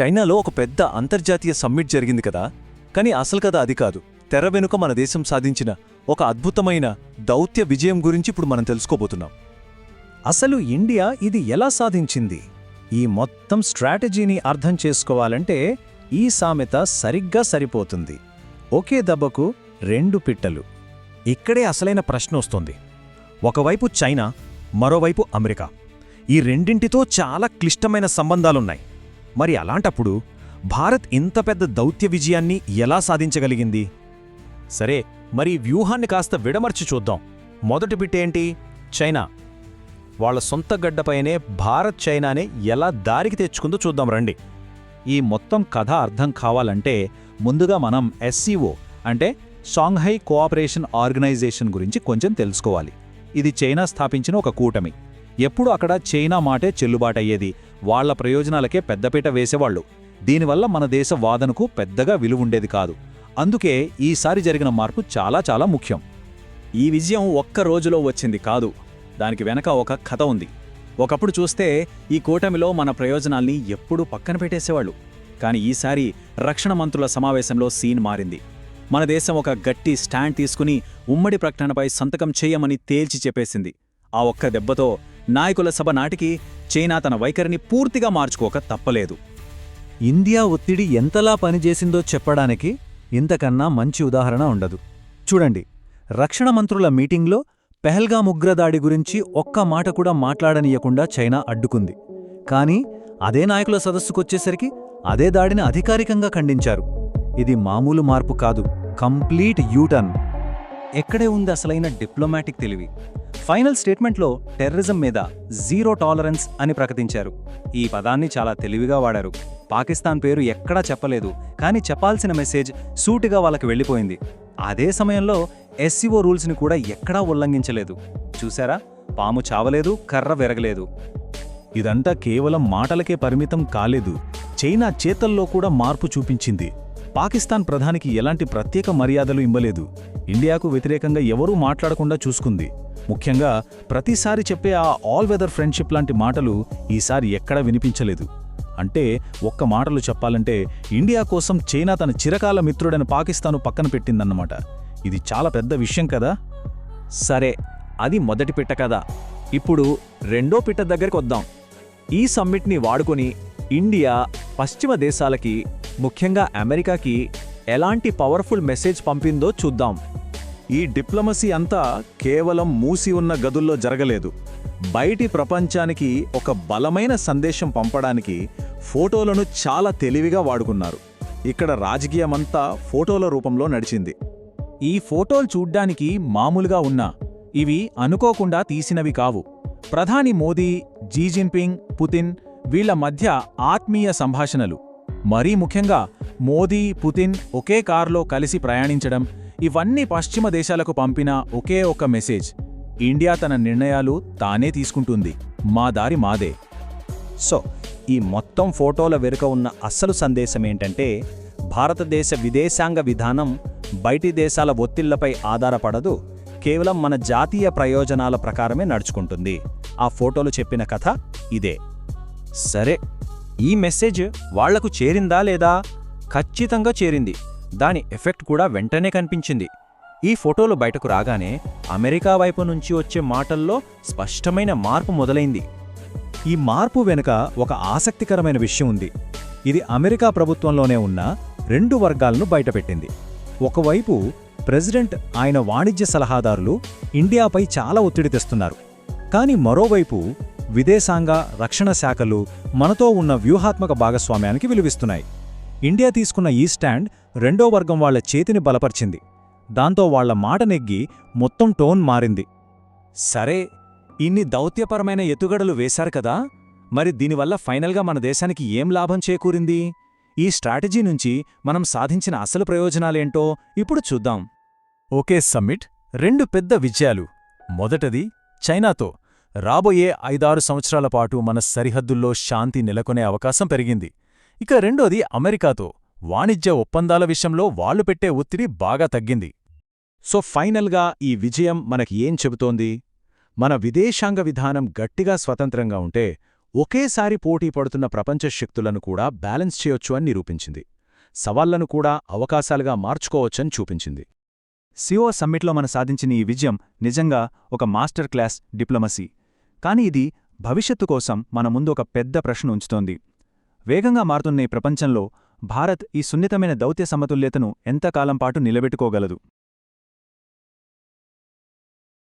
చైనాలో ఒక పెద్ద అంతర్జాతీయ సమ్మిట్ జరిగింది కదా. కానీ అసలు కథ అది కాదు. తెర వెనుక మన దేశం సాధించిన ఒక అద్భుతమైన దౌత్య విజయం గురించి ఇప్పుడు మనం తెలుసుకోబోతున్నాం. అసలు ఇండియా ఇది ఎలా సాధించింది? ఈ మొత్తం స్ట్రాటజీని అర్థం చేసుకోవాలంటే ఈ సామెత సరిగ్గా సరిపోతుంది. ఒకే దెబ్బకు రెండు పిట్టలు. ఇక్కడే అసలైన ప్రశ్న వస్తుంది. ఒకవైపు చైనా మరోవైపు అమెరికా. ఈ రెండింటితో చాలా క్లిష్టమైన సంబంధాలున్నాయి. మరి అలాంటప్పుడు భారత్ ఇంత పెద్ద దౌత్య విజయాన్ని ఎలా సాధించగలిగింది? సరే మరి వ్యూహాన్ని కాస్త విడమర్చి చూద్దాం. మొదటి బిట్టేంటి చైనా. వాళ్ళ సొంత గడ్డపైనే భారత్ చైనానే ఎలా దారికి తెచ్చుకుందో చూద్దాం రండి. ఈ మొత్తం కథ అర్థం కావాలంటే ముందుగా మనం ఎస్సీఓ అంటే షాంఘై కోఆపరేషన్ ఆర్గనైజేషన్ గురించి కొంచెం తెలుసుకోవాలి. ఇది చైనా స్థాపించిన ఒక కూటమి. ఎప్పుడు అక్కడ చైనా మాటే చెల్లుబాటయ్యేది. వాళ్ళ ప్రయోజనాలకే పెద్దపీట వేసేవాళ్ళు. దీనివల్ల మన దేశ వాదనకు పెద్దగా విలువుండేది కాదు. అందుకే ఈసారి జరిగిన మార్పు చాలా చాలా ముఖ్యం. ఈ విజయం ఒక్క రోజులో వచ్చింది కాదు. దానికి వెనక ఒక కథ ఉంది. ఒకప్పుడు చూస్తే ఈ కూటమిలో మన ప్రయోజనాల్ని ఎప్పుడూ పక్కన పెట్టేసేవాళ్ళు. కానీ ఈసారి రక్షణ మంత్రుల సమావేశంలో సీన్ మారింది. మన దేశం ఒక గట్టి స్టాండ్ తీసుకుని ఉమ్మడి ప్రకటనపై సంతకం చేయమని తేల్చి చెప్పేసింది. ఆ ఒక్క దెబ్బతో నాయకుల సభ నాటికి చైనా తన వైఖరిని పూర్తిగా మార్చుకోక తప్పలేదు. ఇండియా ఒత్తిడి ఎంతలా పనిచేసిందో చెప్పడానికి ఇంతకన్నా మంచి ఉదాహరణ ఉండదు. చూడండి రక్షణ మంత్రుల మీటింగ్లో పెహల్గాం ఉగ్రదాడి గురించి ఒక్క మాట కూడా మాట్లాడనీయకుండా చైనా అడ్డుకుంది. కానీ అదే నాయకుల సదస్సుకొచ్చేసరికి అదే దాడిని అధికారికంగా ఖండించారు. ఇది మామూలు మార్పు కాదు కంప్లీట్ యూటర్న్ ఎక్కడే ఉంది అసలైన డిప్లొమాటిక్ తెలివి? ఫైనల్ స్టేట్మెంట్లో టెర్రరిజం మీద జీరో టాలరెన్స్ అని ప్రకటించారు. ఈ పదాన్ని చాలా తెలివిగా వాడారు. పాకిస్తాన్ పేరు ఎక్కడా చెప్పలేదు కానీ చెప్పాల్సిన మెసేజ్ సూటిగా వాళ్ళకి వెళ్ళిపోయింది. అదే సమయంలో ఎస్సీఓ రూల్స్ని కూడా ఎక్కడా ఉల్లంఘించలేదు. చూసారా? పాము చావలేదు కర్ర విరగలేదు. ఇదంతా కేవలం మాటలకే పరిమితం కాలేదు. చైనా చేతల్లో కూడా మార్పు చూపించింది. పాకిస్తాన్ ప్రధానికి ఎలాంటి ప్రత్యేక మర్యాదలు ఇవ్వలేదు. ఇండియాకు వ్యతిరేకంగా ఎవరూ మాట్లాడకుండా చూసుకుంది. ముఖ్యంగా ప్రతిసారి చెప్పే ఆ ఆల్ వెదర్ ఫ్రెండ్షిప్ లాంటి మాటలు ఈసారి ఎక్కడా వినిపించలేదు. అంటే ఒక్క మాటలు చెప్పాలంటే ఇండియా కోసం చైనా తన చిరకాల మిత్రుడైన పాకిస్తాను పక్కన పెట్టిందన్నమాట. ఇది చాలా పెద్ద విషయం కదా? సరే అది మొదటి పిట్ట కదా. ఇప్పుడు రెండో పిట్ట దగ్గరికి వద్దాం. ఈ సమ్మిట్ని వాడుకొని ఇండియా పశ్చిమ దేశాలకి ముఖ్యంగా అమెరికాకి ఎలాంటి పవర్ఫుల్ మెసేజ్ పంపిందో చూద్దాం. ఈ డిప్లొమసీ అంతా కేవలం మూసి ఉన్న గదుల్లో జరగలేదు. బయటి ప్రపంచానికి ఒక బలమైన సందేశం పంపడానికి ఫోటోలను చాలా తెలివిగా వాడుకున్నారు. ఇక్కడ రాజకీయమంతా ఫోటోల రూపంలో నడిచింది. ఈ ఫోటోలు చూడ్డానికి మామూలుగా ఉన్నా ఇవి అనుకోకుండా తీసినవి కావు. ప్రధాని మోదీ జీ జిన్పింగ్ పుతిన్ వీళ్ళ మధ్య ఆత్మీయ సంభాషణలు. మరీ ముఖ్యంగా మోదీ పుతిన్ ఒకే కారులో కలిసి ప్రయాణించడం ఇవన్నీ పశ్చిమ దేశాలకు పంపిన ఒకే ఒక మెసేజ్. ఇండియా తన నిర్ణయాలు తానే తీసుకుంటుంది. మా దారి మాదే. సో ఈ మొత్తం ఫోటోల వెనుక ఉన్న అస్సలు సందేశం ఏంటంటే భారతదేశ విదేశాంగ విధానం బయటి దేశాల ఒత్తిళ్ళపై ఆధారపడదు. కేవలం మన జాతీయ ప్రయోజనాల ప్రకారమే నడుచుకుంటుంది. ఆ ఫోటోలు చెప్పిన కథ ఇదే. సరే. ఈ మెసేజ్ వాళ్ళకు చేరిందా లేదా ఖచ్చితంగా చేరింది. దాని ఎఫెక్ట్ కూడా వెంటనే కనిపించింది. ఈ ఫోటోలు బయటకు రాగానే అమెరికా వైపు నుంచి వచ్చే మాటల్లో స్పష్టమైన మార్పు మొదలైంది. ఈ మార్పు వెనుక ఒక ఆసక్తికరమైన విషయం ఉంది. ఇది అమెరికా ప్రభుత్వంలోనే ఉన్న రెండు వర్గాలను బయటపెట్టింది. ఒకవైపు ప్రెసిడెంట్ ఆయన వాణిజ్య సలహాదారులు ఇండియాపై చాలా ఒత్తిడి తెస్తున్నారు. కానీ మరోవైపు విదేశాంగ రక్షణ శాఖలు మనతో ఉన్న వ్యూహాత్మక భాగస్వామ్యానికి విలువిస్తున్నాయి. ఇండియా తీసుకున్న ఈ స్టాండ్ రెండో వర్గం వాళ్ళ చేతిని బలపరిచింది. దాంతో వాళ్ళ మాట నెగ్గి మొత్తం టోన్ మారింది. సరే ఇన్ని దౌత్యపరమైన ఎత్తుగడలు వేశారు కదా? మరి దీనివల్ల ఫైనల్గా మన దేశానికి ఏం లాభం చేకూరింది? ఈ స్ట్రాటజీ నుంచి మనం సాధించిన అసలు ప్రయోజనాలేంటో ఇప్పుడు చూద్దాం. ఓకే సమ్మిట్ రెండు పెద్ద విజయాలు. మొదటది చైనాతో. రాబోయే ఐదారు సంవత్సరాల పాటు మన సరిహద్దుల్లో శాంతి నెలకొనే అవకాశం పెరిగింది. ఇక రెండోది అమెరికాతో వాణిజ్య ఒప్పందాల విషయంలో వాళ్ళు పెట్టే ఒత్తిడి బాగా తగ్గింది. సో ఫైనల్గా ఈ విజయం మనకి ఏం చెబుతోంది? మన విదేశాంగ విధానం గట్టిగా స్వతంత్రంగా ఉంటే ఒకేసారి పోటీ పడుతున్న ప్రపంచ శక్తులను కూడా బ్యాలెన్స్ చేయొచ్చు అని నిరూపించింది. సవాళ్ళను కూడా అవకాశాలుగా మార్చుకోవచ్చని చూపించింది. సిఓ సమ్మిట్లో మన సాధించిన ఈ విజయం నిజంగా ఒక మాస్టర్ క్లాస్ డిప్లొమసీ. కాని ఇది భవిష్యత్తు కోసం మన ముందు ఒక పెద్ద ప్రశ్న ఉంచుతోంది. వేగంగా మారుతున్న ఈ ప్రపంచంలో భారత్ ఈ సున్నితమైన దౌత్య సమతుల్యతను ఎంతకాలం పాటు నిలబెట్టుకోగలదు?